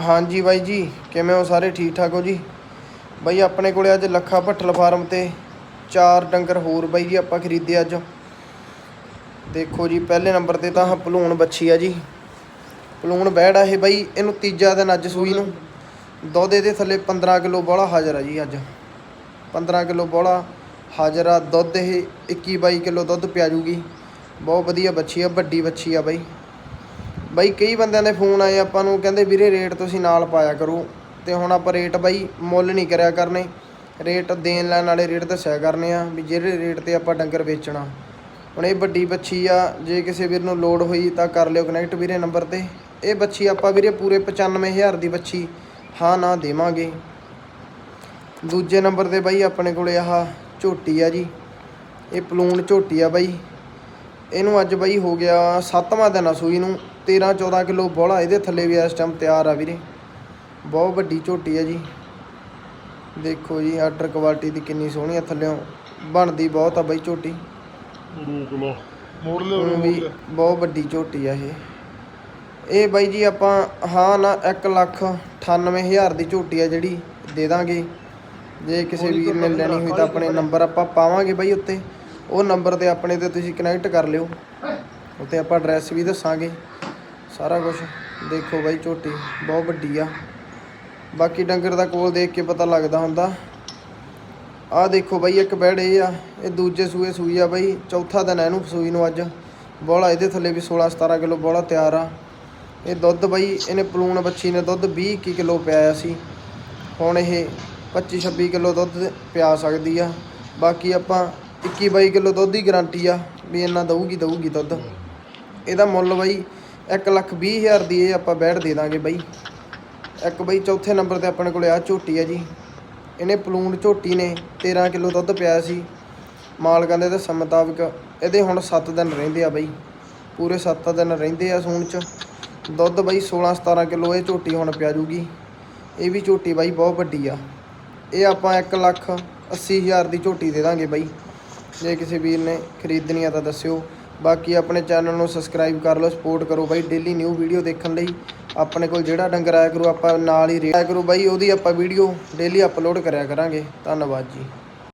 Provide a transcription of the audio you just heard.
ਹਾਂਜੀ ਬਾਈ ਜੀ, ਕਿਵੇਂ ਹੋ ਸਾਰੇ? ਠੀਕ ਠਾਕ ਹੋ ਜੀ? ਬਾਈ, ਆਪਣੇ ਕੋਲੇ ਅੱਜ ਲੱਖਾ ਭੱਠਲ ਫਾਰਮ ਤੇ ਚਾਰ ਡੰਗਰ ਹੋਰ ਬਾਈ ਜੀ ਆਪਾਂ ਖਰੀਦੇ ਅੱਜ। ਦੇਖੋ ਜੀ, ਪਹਿਲੇ ਨੰਬਰ ਤੇ ਤਾਂ ਆਹ ਭਲੂਣ ਬੱਚੀ ਆ ਜੀ। ਪਲੂਣ ਬੈੜ ਇਹ ਬਾਈ, ਇਹਨੂੰ ਤੀਜਾ ਦਿਨ ਅੱਜ ਸੂਈ ਨੂੰ। ਦੁੱਧ ਇਹਦੇ ਥੱਲੇ 15 ਕਿਲੋ ਬੋਲਾ ਹਾਜ਼ਰ ਆ ਜੀ ਅੱਜ। 15 ਕਿਲੋ ਬੋਲਾ ਹਾਜ਼ਰ ਆ, ਦੁੱਧ ਇਹ 21 22 ਕਿਲੋ ਦੁੱਧ ਪਿਆ ਜੂਗੀ। ਬਹੁਤ ਵਧੀਆ ਬੱਚੀ ਆ, ਵੱਡੀ ਬੱਚੀ ਆ ਬਾਈ। ਬਾਈ ਕਈ ਬੰਦਿਆਂ ਦੇ ਫੋਨ ਆਏ, ਆਪਾਂ ਨੂੰ ਕਹਿੰਦੇ ਵੀਰੇ ਰੇਟ ਤੁਸੀਂ ਨਾਲ ਪਾਇਆ ਕਰੋ। ਤੇ ਹੁਣ ਆਪਾਂ ਰੇਟ ਬਾਈ ਮੁੱਲ ਨਹੀਂ ਕਰਿਆ ਕਰਨੇ। ਰੇਟ ਦੇਣ ਲੈਣ ਵਾਲੇ ਰੇਟ ਦੱਸਿਆ ਕਰਨੇ ਆ ਵੀ ਜਿਹੜੇ ਰੇਟ ਤੇ ਆਪਾਂ ਡੰਗਰ ਵੇਚਣਾ। ਹੁਣ ਇਹ ਵੱਡੀ ਬੱਚੀ ਆ, ਜੇ ਕਿਸੇ ਵੀਰ ਨੂੰ ਲੋਡ ਹੋਈ ਤਾਂ ਕਰ ਲਿਓ ਕਨੈਕਟ ਵੀਰੇ ਨੰਬਰ ਤੇ। ਇਹ ਬੱਚੀ ਆਪਾਂ ਵੀਰੇ ਪੂਰੇ 95000 ਦੀ ਬੱਚੀ ਹਾਂ ਨਾ ਦੇਵਾਂਗੇ। ਦੂਜੇ ਨੰਬਰ ਤੇ ਬਾਈ ਆਪਣੇ ਕੋਲੇ ਆਹ ਝੋਟੀ ਆ ਜੀ। ਇਹ ਪਲੂਣ ਝੋਟੀ ਆ ਬਾਈ। ਇਹਨੂੰ ਅੱਜ ਬਾਈ ਹੋ ਗਿਆ ਸੱਤਵਾਂ ਦਿਨ ਆ ਸੂਈ ਨੂੰ। 13 14 ਕਿਲੋ ਬੋਲਾ ਇਹਦੇ ਥੱਲੇ ਵੀ ਇਸ ਟਾਈਮ ਤਿਆਰ ਆ ਵੀਰੇ। ਬਹੁਤ ਵੱਡੀ ਝੋਟੀ ਆ ਜੀ। ਦੇਖੋ ਜੀ ਆਰਡਰ ਕੁਆਲਿਟੀ ਦੀ ਕਿੰਨੀ ਸੋਹਣੀ ਆ ਥੱਲਿਓਂ। ਬਣਦੀ ਬਹੁਤ ਆ ਬਾਈ ਝੋਟੀ। ਮੋੜ ਵੀ ਬਹੁਤ ਵੱਡੀ ਝੋਟੀ ਆ ਇਹ। ਇਹ ਬਾਈ ਜੀ ਆਪਾਂ ਹਾਂ ਨਾ 1 ਲੱਖ 98000 ਦੀ ਝੋਟੀ ਆ ਜਿਹੜੀ ਦੇ ਦਾਂਗੇ। ਜੇ ਕਿਸੇ ਵੀਰ ਨੇ ਲੈਣੀ ਹੋਈ ਤਾਂ ਆਪਣੇ ਨੰਬਰ ਆਪਾਂ ਪਾਵਾਂਗੇ ਬਾਈ ਉੱਤੇ। ਉਹ ਨੰਬਰ ਤੇ ਆਪਣੇ ਤੇ ਤੁਸੀਂ ਕਨੈਕਟ ਕਰ ਲਿਓ। ਉੱਤੇ ਆਪਾਂ ਐਡਰੈਸ ਵੀ ਦੱਸਾਂਗੇ। ਸਾਰਾ ਕੁਝ ਦੇਖੋ ਬਾਈ ਝੋਟੀ, ਬਹੁਤ ਵੱਡੀ ਆ। ਬਾਕੀ ਡੰਗਰ ਦਾ ਕੋਲ ਦੇਖ ਕੇ ਪਤਾ ਲੱਗਦਾ ਹੁੰਦਾ। ਆ ਦੇਖੋ ਬਾਈ, ਇੱਕ ਬੈੜ ਇਹ ਆ, ਇਹ ਦੂਜੇ ਸੂਏ ਸੂਈ ਆ ਬਾਈ। ਚੌਥਾ ਦਿਨ ਆ ਇਹਨੂੰ ਸੂਈ ਨੂੰ ਅੱਜ। ਬੋਲਾ ਇਹਦੇ ਥੱਲੇ ਵੀ 16 17 ਕਿਲੋ ਬੋਲਾ ਤਿਆਰ ਆ। ਇਹ ਦੁੱਧ ਬਾਈ, ਇਹਨੇ ਪਲੂਣ ਬੱਚੀ ਨੇ ਦੁੱਧ 20 21 ਕਿਲੋ ਪਿਆਇਆ ਸੀ। ਹੁਣ ਇਹ 25 26 ਕਿਲੋ ਦੁੱਧ ਪਿਆ ਸਕਦੀ ਆ। ਬਾਕੀ ਆਪਾਂ 21 22 ਕਿਲੋ ਦੁੱਧ ਦੀ ਗਾਰੰਟੀ ਆ, ਵੀ ਇੰਨਾ ਦਊਗੀ ਦਊਗੀ ਦੁੱਧ। ਇਹਦਾ ਮੁੱਲ ਬਾਈ 1 ਲੱਖ 20 ਹਜ਼ਾਰ ਦੀ ਇਹ ਆਪਾਂ ਬੈੜ ਦੇ ਦਾਂਗੇ ਬਾਈ। ਇੱਕ ਬਾਈ ਚੌਥੇ ਨੰਬਰ ਤੇ ਆਪਣੇ ਕੋਲੇ ਆ ਝੋਟੀ ਆ ਜੀ। ਇਹਨੇ ਪਲੂਣ ਝੋਟੀ ਨੇ 13 ਕਿਲੋ ਦੁੱਧ ਪਿਆ ਸੀ। ਮਾਲਕਾਂ ਦੇ ਦੱਸਣ ਮੁਤਾਬਕ ਇਹਦੇ ਹੁਣ 7 ਦਿਨ ਰਹਿੰਦੇ ਆ ਬਾਈ। ਪੂਰੇ 7 ਦਿਨ ਰਹਿੰਦੇ ਆ ਸੂਣ ਚ। ਦੁੱਧ ਬਾਈ 16 17 ਕਿਲੋ ਇਹ ਝੋਟੀ ਹੁਣ ਪਿਆ ਜੂਗੀ। ਇਹ ਵੀ ਝੋਟੀ ਬਾਈ ਬਹੁਤ ਵੱਡੀ ਆ। ਇਹ ਆਪਾਂ 1 ਲੱਖ 80 ਹਜ਼ਾਰ ਦੀ ਝੋਟੀ ਦੇ ਦਾਂਗੇ ਬਾਈ। ਜੇ ਕਿਸੇ ਵੀਰ ਨੇ ਖਰੀਦਣੀ ਆ ਤਾਂ ਦੱਸਿਓ। ਬਾਕੀ ਆਪਣੇ ਚੈਨਲ ਨੂੰ ਸਬਸਕ੍ਰਾਈਬ ਕਰ ਲਓ ਸਪੋਰਟ ਕਰੋ ਬਾਈ ਡੇਲੀ ਨਿਊ ਵੀਡੀਓ ਦੇਖਣ ਲਈ। ਆਪਣੇ ਕੋਲ ਜਿਹੜਾ ਡੰਗਰ ਆਇਆ ਕਰੂ, ਆਪਾਂ ਨਾਲ ਹੀ ਰਿਹਾ ਕਰੋ ਬਾਈ, ਉਹਦੀ ਆਪਾਂ ਵੀਡੀਓ ਡੇਲੀ ਅਪਲੋਡ ਕਰਿਆ ਕਰਾਂਗੇ। ਧੰਨਵਾਦ ਜੀ।